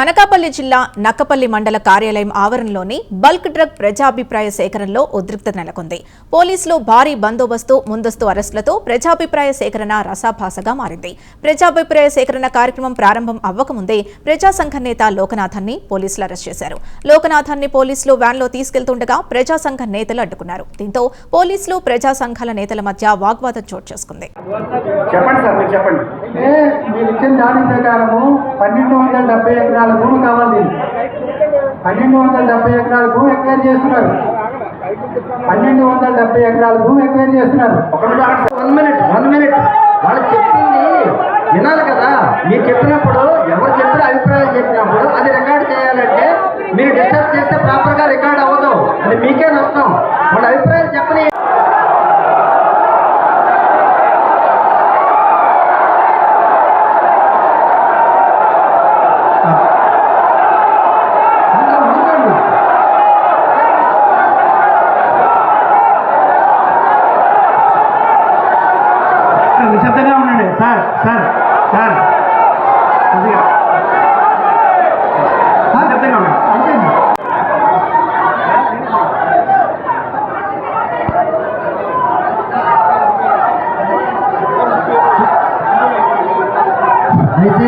అనకాపల్లి జిల్లా నక్కపల్లి మండల కార్యాలయం ఆవరణలోని బల్క్ డ్రగ్ ప్రజాభిప్రాయ సేకరణలో ఉద్రిక్తత నెలకొంది. పోలీసులు భారీ బందోబస్తు ముందస్తు అరెస్టులతో ప్రజాభిప్రాయ సేకరణ రసాభాసగా మారింది. ప్రజాభిప్రాయ సేకరణ కార్యక్రమం ప్రారంభం అవ్వకముందే ప్రజా సంఘ నేత లోకనాథన్ని పోలీసులు అరెస్ట్ చేశారు. లోకనాథన్ని పోలీసులు వ్యాన్లో తీసుకెళ్తుండగా ప్రజా సంఘ నేతలు అడ్డుకున్నారు. దీంతో పోలీసులు ప్రజా సంఘాల నేతల మధ్య వాగ్వాదం చోటు చేసుకుంది. చెప్పండి సార్ మీరు చెప్పండి. అంటే మీరు ఇచ్చిన దాని ప్రకారము పన్నెండు వందల డెబ్బై ఎకరాల భూమి కావాలి పన్నెండు వందల డెబ్బై ఎకరాల భూమి ఎక్వైర్ చేస్తున్నారు. పన్నెండు వందల డెబ్బై ఎకరాల భూమి ఎక్వైర్ చేస్తున్నారు. ఒక వన్ మినిట్ వన్ మినిట్. వాళ్ళు చెప్పింది వినాలి కదా. మీరు చెప్పినప్పుడు ఎవరు చెప్పిన అభిప్రాయాలు చెప్పినప్పుడు అది రికార్డ్ చేయాలంటే మీరు డిస్టర్బ్ చేస్తే ప్రాపర్గా రికార్డ్ అవ్వదు. అది మీకే నష్టం. వాళ్ళ అభిప్రాయాలు చెప్పని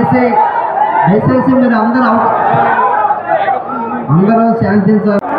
దయచేసి దయచేసి మీరు అందరూ అందరూ శాంతించాలి.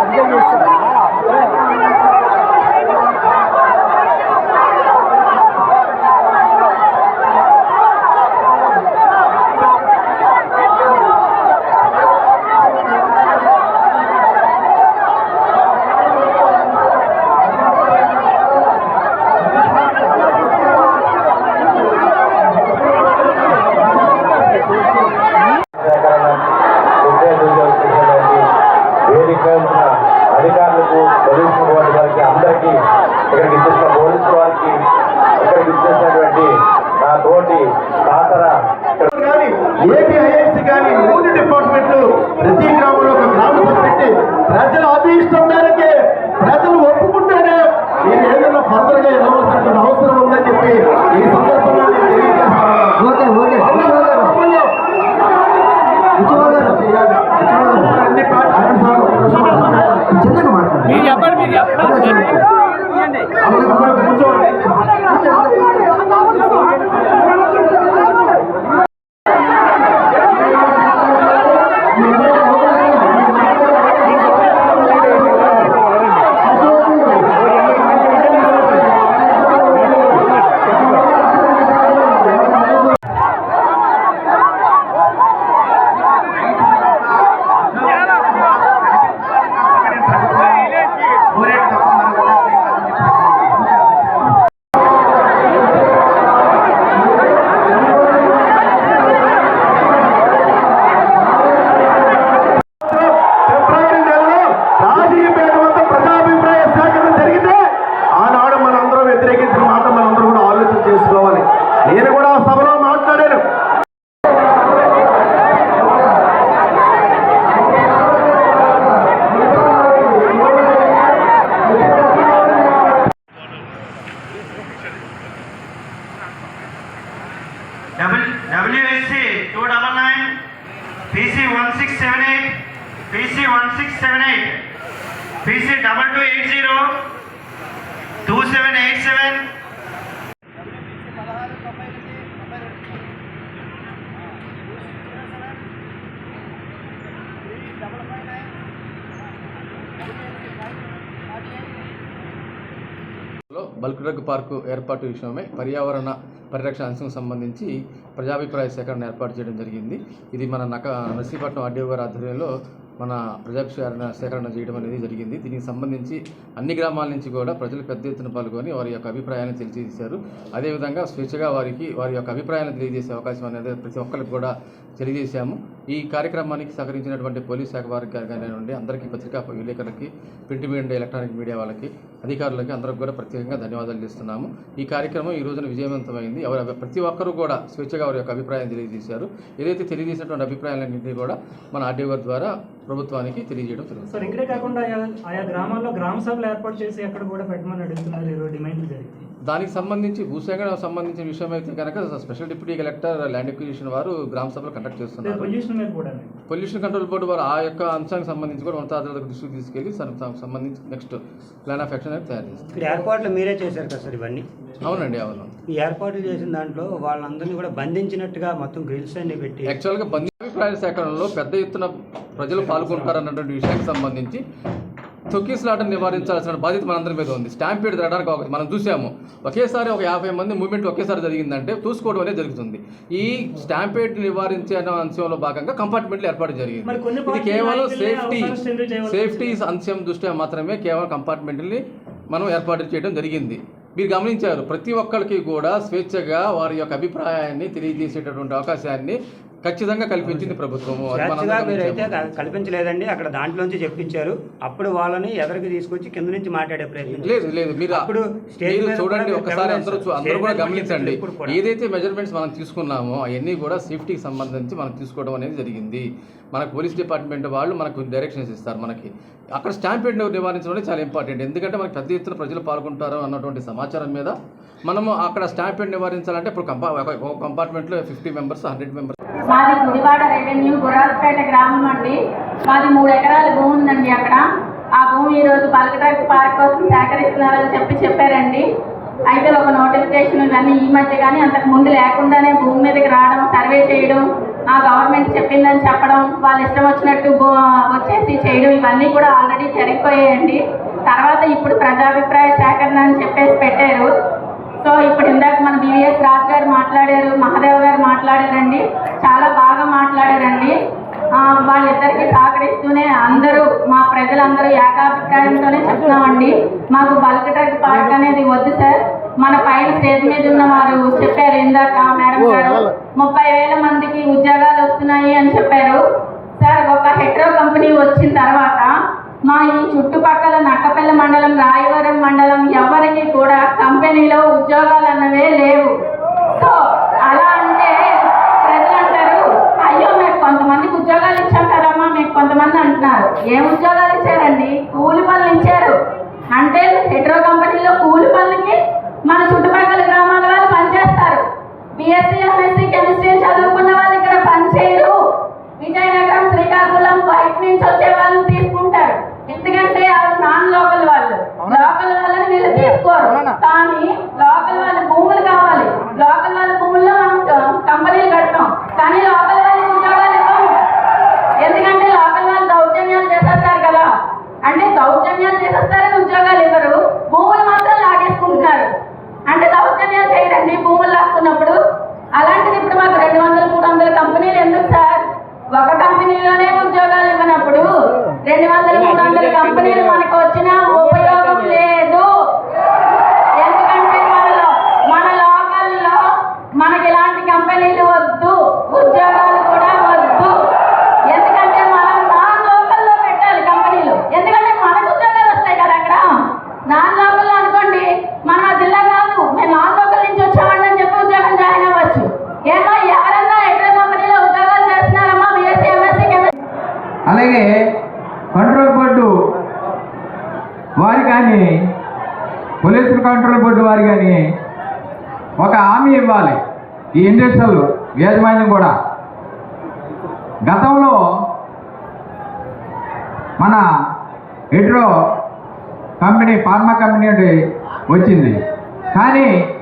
আজকে కానీ ఏపీఐఎస్సి కానీ మూడు డిపార్ట్మెంట్లు ప్రతి గ్రామంలో ఒక గ్రామ సభ పెట్టి ప్రజల అభీష్టం మేరకే ప్రజలు ఒప్పుకుంటేనే మీరు ఏదైనా ఫర్దర్గా ఇవ్వవలసినటువంటి అవసరం ఉందని చెప్పి ఈ సందర్భంగా నేను తెలియజేస్తున్నాను. ఓకే ఓకే ఉద్యోగ గారు తమ్ముళ్ళు, ఉద్యోగ గారు చేయాలి. అన్ని పార్టీ- ఆయన సార్ ఒక నిమిషం మాట్లాడాలి. చిన్నగా మాట్లాడండి అందరూ కూర్చోండి. है one six seven eight PC double two eight zero two seven eight seven bulk drug park ఏర్పాటు విషయమై పర్యావరణ పరిరక్షణ అంశం సంబంధించి ప్రజాభిప్రాయ సేకరణ ఏర్పాటు చేయడం జరిగింది. ఇది మన నక నర్సీపట్నం ఆర్డీఓ గారి ఆధ్వర్యంలో మన ప్రజాభిప్రాయ సేకరణ చేయడం అనేది జరిగింది. దీనికి సంబంధించి అన్ని గ్రామాల నుంచి కూడా ప్రజలు పెద్ద ఎత్తున పాల్గొని వారి యొక్క అభిప్రాయాన్ని తెలియజేశారు. అదేవిధంగా స్వేచ్ఛగా వారికి వారి యొక్క అభిప్రాయాన్ని తెలియజేసే అవకాశం అనేది ప్రతి ఒక్కరికి కూడా తెలియజేశాము. ఈ కార్యక్రమానికి సహకరించినటువంటి పోలీస్ శాఖ వారికి కానివ్వండి అందరికీ పత్రికా విలేకరులకి ప్రింట్ మీడియా ఎలక్ట్రానిక్ మీడియా వాళ్ళకి అధికారులకి అందరికి కూడా ప్రత్యేకంగా ధన్యవాదాలు చేస్తున్నాము. ఈ కార్యక్రమం ఈ రోజున విజయవంతమైంది. ఎవరు ప్రతి ఒక్కరూ కూడా స్వేచ్ఛగా వారి యొక్క అభిప్రాయం తెలియజేశారు. ఏదైతే తెలియజేసినటువంటి అభిప్రాయాలన్నింటినీ కూడా మన ఆర్డీఓ ద్వారా ప్రభుత్వానికి తెలియజేయడం జరుగుతుంది. సార్ ఇక్కడే కాకుండా ఆయా గ్రామాల్లో గ్రామ సభలు ఏర్పాటు చేసి అక్కడ కూడా పెట్టమని అడుగుతున్నారు ఇరవై డిమాండ్లు జరిగింది. దానికి సంబంధించి భూసేకరణ సంబంధించిన విషయం అయితే కనుక special deputy collector land acquisition వారు గ్రామ సభలు కండక్ట్ చేస్తున్నారు. పొల్యూషన్ మీద కూడా పొల్యూషన్ కంట్రోల్ బోర్డు వారు ఆ యొక్క అంశానికి సంబంధించి కూడా ఉన్నతాధికారులకు దృష్టికి సం- సంబంధించి నెక్స్ట్ ప్లాన్ ఆఫ్ యాక్షన్ అనేది తయారు చేస్తారు. ఏర్పాట్లు మీరే చేశారు కదా సార్ ఇవన్నీ? అవునండి అవును. ఈ ఏర్పాట్లు చేసిన దాంట్లో వాళ్ళందరినీ కూడా బంధించినట్టుగా మొత్తం గ్రిల్స్ అన్ని పెట్టి యాక్చువల్గా బంధు అభిప్రాయ సేకరణలో పెద్ద ఎత్తున ప్రజలు పాల్గొంటారన్నటువంటి విషయానికి సంబంధించి తొక్కిసలాటను నివారించాల్సిన బాధ్యత మనందరి మీద ఉంది. స్టాంపీడ్ జరగడానికి ఒక మనం చూసాము. ఒకేసారి ఒక యాభై మంది మూవ్మెంట్ ఒకేసారి జరిగిందంటే చూసుకోవడం అనేది జరుగుతుంది. ఈ స్టాంపేడ్ నివారించే అంశంలో భాగంగా కంపార్ట్మెంట్లు ఏర్పాటు జరిగింది. ఇది కేవలం సేఫ్టీ సేఫ్టీ అంశం దృష్ట్యా మాత్రమే కేవలం కంపార్ట్మెంట్ని మనం ఏర్పాటు చేయడం జరిగింది. మీరు గమనించారు ప్రతి ఒక్కరికి కూడా స్వేచ్ఛగా వారి యొక్క అభిప్రాయాన్ని తెలియజేసేటటువంటి అవకాశాన్ని ఖచ్చితంగా కల్పించింది ప్రభుత్వము మనం మీరైతే గమనించాము. క- కల్పించలేదండి. అక్కడ దాంట్లోంచి చెప్పించారు. అప్పుడు వాళ్ళని ఎదరికి తీసుకొచ్చి కింద నుంచి మాట్లాడే ప్రయత్నం లేదు లేదు. మీరు అప్పుడు స్టేజ్ చూడండి ఒకసారి అందరూ అందరూ కూడా గమనించండి. ఏదైతే మెజర్మెంట్స్ మనం తీసుకున్నామో అవన్నీ కూడా సేఫ్టీకి సంబంధించి మనం తీసుకోవడం అనేది జరిగింది. మనకు పోలీస్ డిపార్ట్మెంట్ వాళ్ళు మనకు డైరెక్షన్స్ ఇస్తారు మనకి. అక్కడ స్టాంపేడ్ నివారించడం చాలా ఇంపార్టెంట్ ఎందుకంటే మనకు పెద్ద ఎత్తున ప్రజలు పాల్గొంటారు అన్నటువంటి సమాచారం మీద. మనము అక్కడ స్టాంపేడ్ నివారించాలంటే ఇప్పుడు కంపా ఒక కంపార్ట్మెంట్లో ఫిఫ్టీ మెంబర్స్ హండ్రెడ్ మెంబర్స్ మాది గుడివాడ రెవెన్యూ గుర్రాజపేట గ్రామం అండి. మాది మూడు ఎకరాల భూమి ఉందండి అక్కడ. ఆ భూమి ఈరోజు పలకట్రాక్ పార్క్ కోసం సేకరిస్తున్నారని చెప్పి చెప్పారండి. అయితే ఒక నోటిఫికేషన్ ఇవన్నీ ఈ మధ్య కానీ అంతకు ముందు లేకుండానే భూమి మీదకి రావడం సర్వే చేయడం ఆ గవర్నమెంట్ చెప్పిందని చెప్పడం వాళ్ళు ఇష్టం వచ్చినట్టు వచ్చేసి చేయడం ఇవన్నీ కూడా ఆల్రెడీ జరిగిపోయాయండి. తర్వాత ఇప్పుడు ప్రజాభిప్రాయ సేకరణ అని చెప్పేసి పెట్టారు. సో ఇప్పుడు ఇందాక మన బీవీఎస్ రాజు గారు మాట్లాడారు మహాదేవ్ గారు మాట్లాడారండి. చాలా బాగా మాట్లాడారండి. వాళ్ళిద్దరికి సహకరిస్తూనే అందరూ మా ప్రజలందరూ ఏకాభిప్రాయంతోనే చెప్తున్నామండి. మాకు బల్క్ డ్రగ్ పార్క్ అనేది వద్దు సార్. మన పైన స్టేజ్ మీద ఉన్న వారు చెప్పారు ఇందాక మేడం గారు. ముప్పై వేల మందికి ఉద్యోగాలు వస్తున్నాయి అని చెప్పారు. సార్ ఒక హెట్రో కంపెనీ వచ్చిన తర్వాత మా ఈ చుట్టుపక్కల నక్కపల్లి మండలం రాయవరం మండలం ఎవరికి కూడా కంపెనీలో ఉద్యోగాలు అన్నవే లేవు. సో అంటున్నారు. ఏం ఉద్యోగాలు ఇచ్చారండి? కూలి పనులు ఇచ్చారు. అంటే హెట్రో కంపెనీలో కూలి పనులకి మన చుట్టుపక్కల గ్రామాల వాళ్ళు పనిచేస్తారు. బిఎస్సీ ఎంఎస్సీ కెమిస్ట్రీ చదువుకున్న వాళ్ళు ఇక్కడ పనిచేయరు. విజయనగరం శ్రీకాకుళం బయట నుంచి వచ్చే వాళ్ళని తీసుకుంటారు. ఎందుకంటే వాళ్ళు నాన్ లోకల్ వాళ్ళు. లోకల్ వాళ్ళని వీళ్ళు తీసుకోరు. కానీ లోకల్ వాళ్ళ భూములు కావాలి. లోకల్ వాళ్ళ భూముల్లో మనం కంపెనీలు కడతాం. కానీ లోకల్ వాళ్ళకి ఉద్యోగాలు ఇవ్వము ఎందుకంటే లోకల్ వాళ్ళు దౌర్జన్యాలు చేసేస్తారు కదా అంటే దౌర్జన్యాలు చేసేస్తారని ఉద్యోగాలు ఇవ్వరు భూములు మాత్రం లాగేసుకుంటున్నారు అంటే దౌర్జన్యాలు చేయరండి భూములు లాక్కున్నప్పుడు అలాంటిది ఇప్పుడు మాకు రెండు వందల మూడు వందల కంపెనీలు ఎందుకు సార్? ఒక కంపెనీలోనే ఉద్యోగాలు ఇవ్వనప్పుడు రెండు వందల మూడు వందల కంపెనీలు మనకు వచ్చిన వారు కానీ పోలీసు కంట్రోల్ బోర్డు వారు కానీ ఒక హామీ ఇవ్వాలి. ఈ ఇండస్ట్రియల్ యాజమాన్యం కూడా. గతంలో మన హెడ్రో కంపెనీ ఫార్మా కంపెనీ నుండి వచ్చింది. కానీ